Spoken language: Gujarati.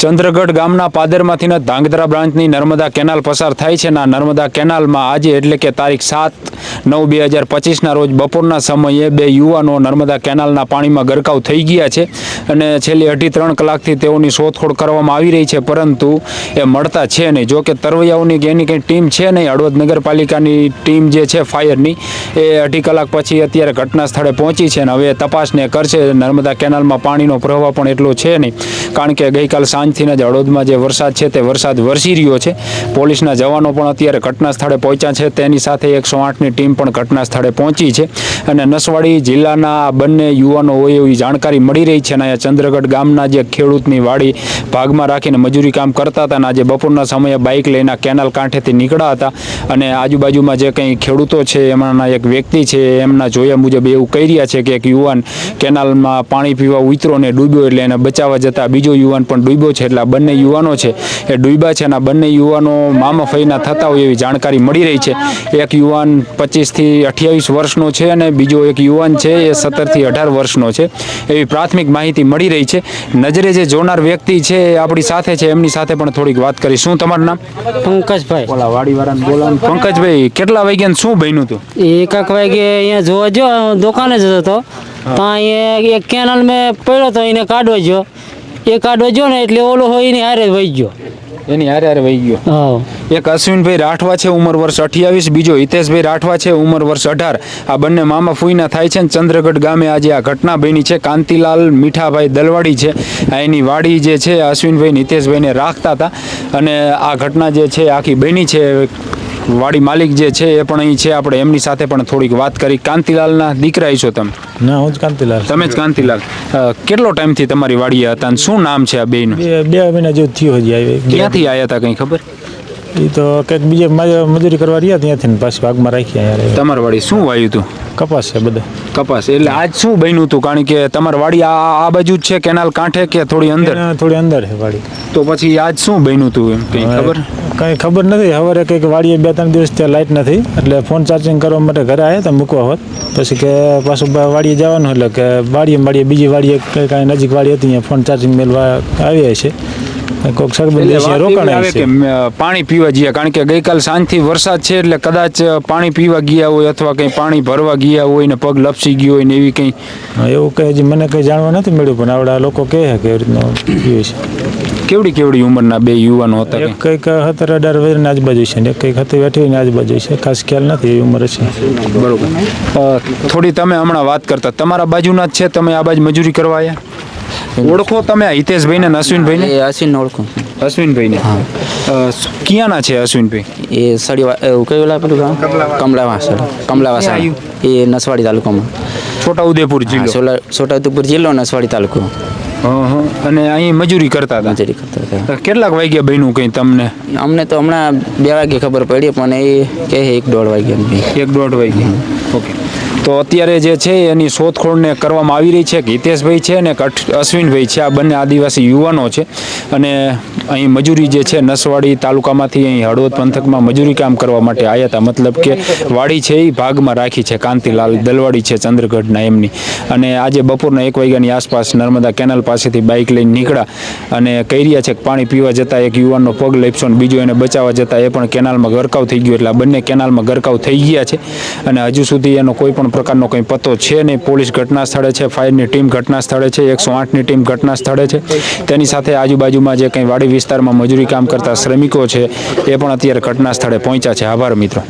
ચંદ્રગઢ ગામના પાદરમાંથીના ધાંગધ્રા બ્રાન્ચની નર્મદા કેનાલ પસાર થાય છે અને નર્મદા કેનાલમાં આજે એટલે કે તારીખ સાત નવ બે હજાર પચીસના રોજ બપોરના સમયે બે યુવાનો નર્મદા કેનાલના પાણીમાં ગરકાવ થઈ ગયા છે અને છેલ્લી અઢી ત્રણ કલાકથી તેઓની શોધખોળ કરવામાં આવી રહી છે, પરંતુ એ મળતા છે નહીં. જોકે તરવૈયાઓની એની કંઈ ટીમ છે નહીં. હળવદ નગરપાલિકાની ટીમ જે છે ફાયરની, એ અઢી કલાક પછી અત્યારે ઘટના સ્થળે પહોંચી છે અને હવે તપાસને કરશે. નર્મદા કેનાલમાં પાણીનો પ્રવાહ પણ એટલો છે નહીં, કારણ કે ગઈકાલ સાંજથી જ હળવદમાં જે વરસાદ છે તે વરસાદ વરસી રહ્યો છે. પોલીસના જવાનો પણ અત્યારે ઘટના સ્થળે પહોંચ્યા છે. તેની સાથે એકસો આઠની ટીમ પણ ઘટના સ્થળે પહોંચી છે અને નસવાડી જિલ્લાના આ બંને યુવાનો હોય એવી જાણકારી મળી રહી છે અને અહીંયા ચંદ્રગઢ ગામના જે ખેડૂતની વાડી ભાગમાં રાખીને મજૂરી કામ કરતા હતા અને આજે બપોરના સમયે બાઇક લઈને કેનાલ કાંઠેથી નીકળ્યા હતા અને આજુબાજુમાં જે કંઈ ખેડૂતો છે એમાંના એક વ્યક્તિ છે એમના જોયા મુજબ એવું કહી રહ્યા છે કે એક યુવાન કેનાલમાં પાણી પીવા ઉતરો ને ડૂબ્યો એટલે એને બચાવવા જતા બીજો યુવાન પણ ડૂબ્યો છે. એટલે આ બંને યુવાનો છે એ ડૂબ્યા છે અને આ બંને યુવાનો મામા ફઈના થતા હોય એવી જાણકારી મળી રહી છે. એક યુવાન પચીસથી અઠ્યાવીસ વર્ષનો છે અને બીજો એક યુવાન છે એ સત્તરથી અઢાર વર્ષનો છે. એવી પ્રાથમિક માહિતી મળી રહી છે. નજરે જે જોનાર વ્યક્તિ છે એ આપણી સાથે છે. એમની સાથે પણ થોડીક વાત કરી. શું તમારું નામ? પંકજભાઈ. ઓલા વાડીવાળાને બોલાવો. પંકજભાઈ કેટલા વાગ્યા શું બન્યું હતું? એકાક વાગે અહીંયા જોવા જો દુકાને જ હતો. ત્યાં અહીંયા એક કેનલ મેં પડ્યો હતો એને કાઢવા ગયો. એ કાઢવા ગયો ને એટલે ઓલો હોય એની હારે વહી ગયો. એની હારે હારે વહી ગયો. હા. એક અશ્વિનભાઈ રાઠવા છે ઉંમર વર્ષ અઠ્યાવીસ. બીજો હિતેશભાઈ રાઠવા છે ઉંમર વર્ષ અઢાર. આ બંને મામા ફૂઈના થાય છે ને ચંદ્રગઢ ગામે આજે આ ઘટના બની છે. કાંતિલાલ મીઠાભાઈ દલવાડી છે. આ એની વાડી જે છે અશ્વિનભાઈ ને હિતેશભાઈને રાખતા હતા. અને આ ઘટના જે છે આખી બની છે. વાડી માલિક જે છે એ પણ અહીં છે. આપણે એમની સાથે પણ થોડીક વાત કરી. કાંતિલાલના દીકરા છો તમે? ના હું જ કાંતિલાલ. તમે જ કાંતિલાલ. કેટલો ટાઈમથી તમારી વાડીએ હતા અને શું નામ છે આ બેનું બે બે મહિના જેવું થયું હજી આવી ક્યાંથી આવ્યા હતા કંઈ ખબર? એ તો કંઈક બીજે મજૂરી કરવા રહ્યા ત્યાંથી ને પાછી ભાગમાં રાખ્યા યાર તમારી વાડી શું વાયું હતું કપાસ છે બધા. કપાસ. એટલે આજ શું બન્યું હતું કારણ કે તમારી વાડી આ આ બાજુ જ છે કેનાલ કાંઠે કે થોડી અંદર? થોડી અંદર છે વાડી. તો પછી આજ શું બન્યું હતું એમ? કંઈ ખબર? કંઈ ખબર નથી. હવે કંઈક વાડીએ બે ત્રણ દિવસ ત્યાં લાઇટ નથી એટલે ફોન ચાર્જિંગ કરવા માટે ઘરે આવ્યા હતા મૂકવા હોત. પછી કે પાછું વાડીએ જવાનું એટલે કે વાડીએ વાડીએ બીજી વાડીએ કંઈ કાંઈ નજીક વાડી હતી અહીંયા ફોન ચાર્જિંગ મેળવા આવ્યા છે. કોઈક સરબંધ રોકાણ આવે કે પાણી પીવા ગયા કારણ કે ગઈકાલ સાંજથી વરસાદ છે એટલે કદાચ પાણી પીવા ગયા હોય અથવા કંઈ પાણી ભરવા ગયા હોય ને પગ લપસી ગયો હોય ને એવી કંઈ એવું કંઈ મને કંઈ જાણવા નથી મળ્યું પણ આવડા લોકો કહે કે એવી રીતનું પીવે છે. કેવડી કેવડી ઉંમરના બે યુવાનો હતા એક કંઈક સત્તર અઢાર વર્ષની આજુબાજુ છે ને કંઈક હતી અઠ્યાવીસની આજુબાજુ છે ખાસ ખ્યાલ નથી એવી ઉંમર છે. બરોબર. થોડી તમે હમણાં વાત કરતા તમારા બાજુના જ છે તમે આ બાજુ મજૂરી કરવા આવ્યા ઓળખો તમે હિતેશભાઈ હિતેશભાઈને ને અશ્વિનભાઈને? એ અશ્વિન ઓળખું. અશ્વિનભાઈને? અ, ક્યાંના છે અશ્વિનભાઈ? એ સડીવા એવું કયું ઓલા પેલું ગામ? કમલાવાસ. કમલાવાસ એ નસવાડી તાલુકામાં. છોટા ઉદેપુર જિલ્લો. છોટા ઉદેપુર જિલ્લો નસવાડી તાલુકો. હં, હં. અને અહીં મજૂરી કરતા હતા? મજૂરી કરતા હતા. કેટલાક વાગ્યા બન્યું કંઈ તમને? અમને તો હમણાં બે વાગે ખબર પડી પણ એ કહે એક દોઢ વાગ્યા એક દોઢ વાગ્યા. ઓકે. તો અત્યારે જે છે એની શોધખોળને કરવામાં આવી રહી છે. કે હિતેશભાઈ છે અને એક અશ્વિનભાઈ છે. આ બંને આદિવાસી યુવાનો છે અને અહીં મજૂરી જે છે નસવાડી તાલુકામાંથી અહીં હળવદ પંથકમાં મજૂરી કામ કરવા માટે આવ્યા હતા. મતલબ કે વાડી છે એ ભાગમાં રાખી છે. કાંતિલાલ દલવાડી છે ચંદ્રગઢના એમની. અને આજે બપોરના એક વાગ્યાની આસપાસ નર્મદા કેનાલ પાસેથી બાઇક લઈને નીકળ્યા અને કહી રહ્યા છે કે પાણી પીવા જતાં એક યુવાનનો પગ લેપશો અને બીજો એને બચાવવા જતાં એ પણ કેનાલમાં ગરકાવ થઈ ગયો. એટલે આ બંને કેનાલમાં ગરકાવ થઈ ગયા છે અને હજુ સુધી એનો કોઈ પણ પ્રકારનો કંઈ પતો છે નહીં. પોલીસ ઘટના સ્થળે છે, ફાયરની ટીમ ઘટના સ્થળે છે, એકસો આઠની ટીમ ઘટના સ્થળે છે. તેની સાથે આજુબાજુમાં જે કંઈ વાડી વિસ્તારમાં મજૂરી કામ કરતા શ્રમિકો છે, એ પણ અત્યારે ઘટના સ્થળે પહોંચ્યા છે. આભાર મિત્રો.